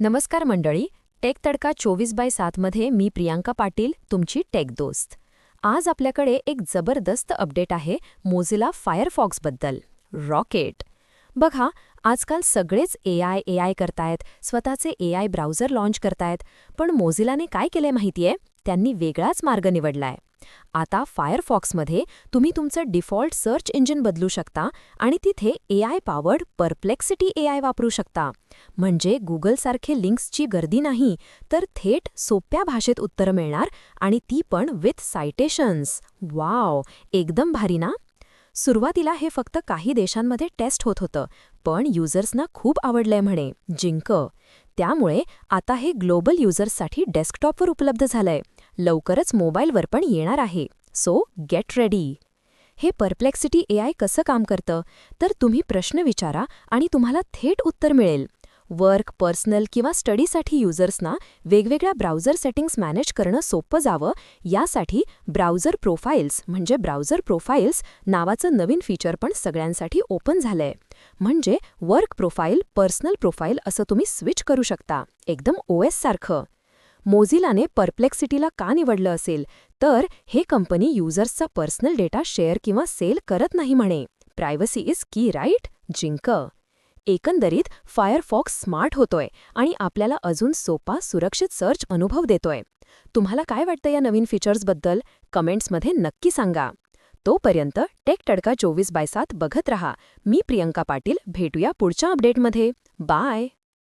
नमस्कार मंडळी टेक तडका चोवीस बाय सातमध्ये मी प्रियांका पाटील तुमची टेक दोस्त. आज आपल्याकडे एक जबरदस्त अपडेट आहे मोझिला फायरफॉक्सबद्दल. रॉकेट. बघा आजकाल सगळेच ए आय ए आय करतायत स्वतःचे ए आय ब्राउझर लाँच करतायत पण मोझिलाने काय केलंय माहितीये? त्यांनी वेगळाच मार्ग निवडलाय. आता फायरफॉक्समध्ये तुम्ही तुमचं डिफॉल्ट सर्च इंजिन बदलू शकता आणि तिथे A I powered Perplexity A I वापरू शकता. म्हणजे गुगलसारखे लिंक्सची गर्दी नाही तर थेट सोप्या भाषेत उत्तरं मिळणार आणि ती पण विथ सायटेशन्स वाव एकदम भारी ना? सुरुवातीला हे फक्त काही देशांमध्ये टेस्ट होत होतं पण युजर्सना खूप आवडलंय म्हणे. जिंक. त्यामुळे आता हे ग्लोबल युजर्ससाठी डेस्कटॉपवर उपलब्ध झालंय. लवकरच मोबाईलवर पण येणार आहे. So get ready. हे परप्लेक्सिटी ए आय कसं काम करतं? तर तुम्ही प्रश्न विचारा आणि तुम्हाला थेट उत्तर मिळेल. वर्क पर्सनल किंवा स्टडीसाठी युजर्सना वेगवेगळ्या ब्राउझर सेटिंग्स मॅनेज करणं सोपं जावं. यासाठी ब्राउझर प्रोफाईल्स म्हणजे ब्राउझर प्रोफाईल्स नावाचं नवीन फीचर पण सगळ्यांसाठी ओपन झालंय. म्हणजे वर्क प्रोफाईल पर्सनल प्रोफाईल असं तुम्ही स्विच करू शकता. एकदम ओएस सारखं. मोझिलाने परप्लेक्सिटीला का निवडलं असेल? तर हे कंपनी युजर्सचा पर्सनल डेटा शेअर किंवा सेल करत नाही म्हणे. Privacy is key right? जिंक. एकंदरीत फायरफॉक्स स्मार्ट होतोय आणि आपल्याला अजून सोपा सुरक्षित सर्च अनुभव देतोय. तुम्हाला काय वाटतं या नवीन फीचर्सबद्दल कमेंट्समध्ये नक्की सांगा. तोपर्यंत टेक टडका चोवीस बाय सात बघत रहा. मी प्रियंका पाटील भेटूया पुढच्या अपडेटमध्ये बाय!